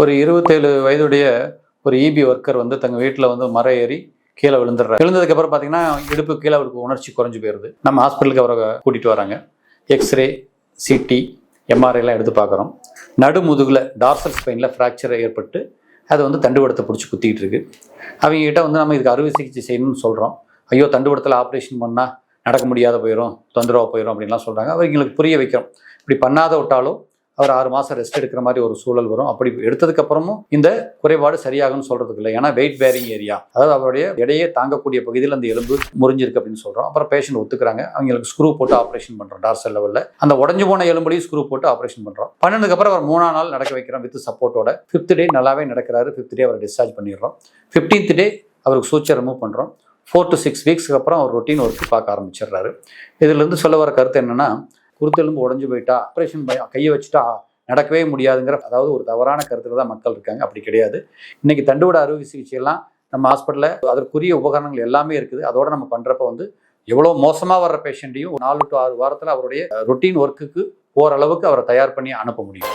ஒரு இருபத்தேழு வயதுடைய ஒரு இபி ஒர்க்கர் வந்து தங்க வீட்டில் வந்து மரம் ஏறி கீழே விழுந்துடுறாரு. விழுந்ததுக்கு அப்புறம் பார்த்தீங்கன்னா இடுப்பு கீழே அவருக்கு உணர்ச்சி குறைஞ்சு போயிருது. நம்ம ஹாஸ்பிட்டலுக்கு அவரை கூட்டிகிட்டு வராங்க. எக்ஸ்ரே சிடி எம்ஆர்ஐலாம் எடுத்து பார்க்குறோம் நடுமுதுகில் டார்சல் ஸ்பெயினில் ஃப்ராக்சர் ஏற்பட்டு அது வந்து தண்டுவடத்தை பிடிச்சி குத்திக்கிட்டு இருக்கு. அவங்ககிட்ட வந்து நம்ம இதுக்கு அறுவை சிகிச்சை செய்யணும்னு சொல்கிறோம் ஐயோ தண்டுவடத்தில் ஆப்ரேஷன் பண்ணால் நடக்க முடியாத போயிடும் தொந்தரவாக போயிடும் அப்படின்லாம் சொல்கிறாங்க அவங்களுக்கு புரிய வைக்கிறோம். இப்படி பண்ணாத விட்டாலும் அவர் ஆறு மாதம் ரெஸ்ட் எடுக்கிற மாதிரி ஒரு சூழல் வரும். அப்படி எடுத்ததுக்கப்புறமும் இந்த குறைபாடு சரியாகும்னு சொல்கிறதுக்கு இல்லை. ஏன்னா வெயிட் பேரிங் ஏரியா அதாவது அவருடைய இடையே தாங்கக்கூடிய பகுதியில் அந்த எலும்பு முறிஞ்சிருக்கு அப்படின்னு சொல்கிறோம் அப்புறம் பேஷண்ட் ஒத்துக்கிறாங்க. அவங்களுக்கு ஸ்க்ரூ போட்டு ஆப்ரேஷன் பண்ணுறோம் டார்சல் லெவலில் அந்த உடஞ்சு போன எலும்புலையும் ஸ்க்ரூ போட்டு ஆப்ரேஷன் பண்ணுறோம் பன்னெண்டுக்கப்புறம் அவர் மூணா நாள் நடக்க வைக்கிறோம் வித் சப்போர்ட்டோட ஃபிஃப்த் டே நல்லாவே நடக்கிறாரு. ஃபிஃப்த் டே அவர் டிஸ்சார்ஜ் பண்ணிடுறோம். ஃபிஃப்டீன்த் டே அவருக்கு சூச்சர் ரிமூவ் பண்ணுறோம் ஃபோர் டு சிக்ஸ் வீக்ஸ்க்கு அப்புறம் அவர் ரொட்டீன் ஒர்க்கு பார்க்க ஆரம்பிச்சிடுறாரு. இதுலேருந்து சொல்ல வர கருத்து என்னென்னா குருத்தெலும்பு உடஞ்சு போயிட்டா ஆப்ரேஷன் கையை வச்சுட்டா நடக்கவே முடியாதுங்கிற அதாவது ஒரு தவறான கருத்தில் தான் மக்கள் இருக்காங்க. அப்படி கிடையாது. இன்னைக்கு தண்டுவட அறுவை சிகிச்சையெல்லாம் நம்ம ஹாஸ்பிட்டலில் அதற்குரிய உபகரணங்கள் எல்லாமே இருக்குது. அதோட நம்ம பண்ணுறப்ப வந்து எவ்வளோ மோசமாக வர்ற பேஷண்ட்டையும் நாலு டு ஆறு வாரத்தில் அவருடைய ரொட்டீன் ஒர்க்குக்கு ஓரளவுக்கு அவரை தயார் பண்ணி அனுப்ப முடியும்.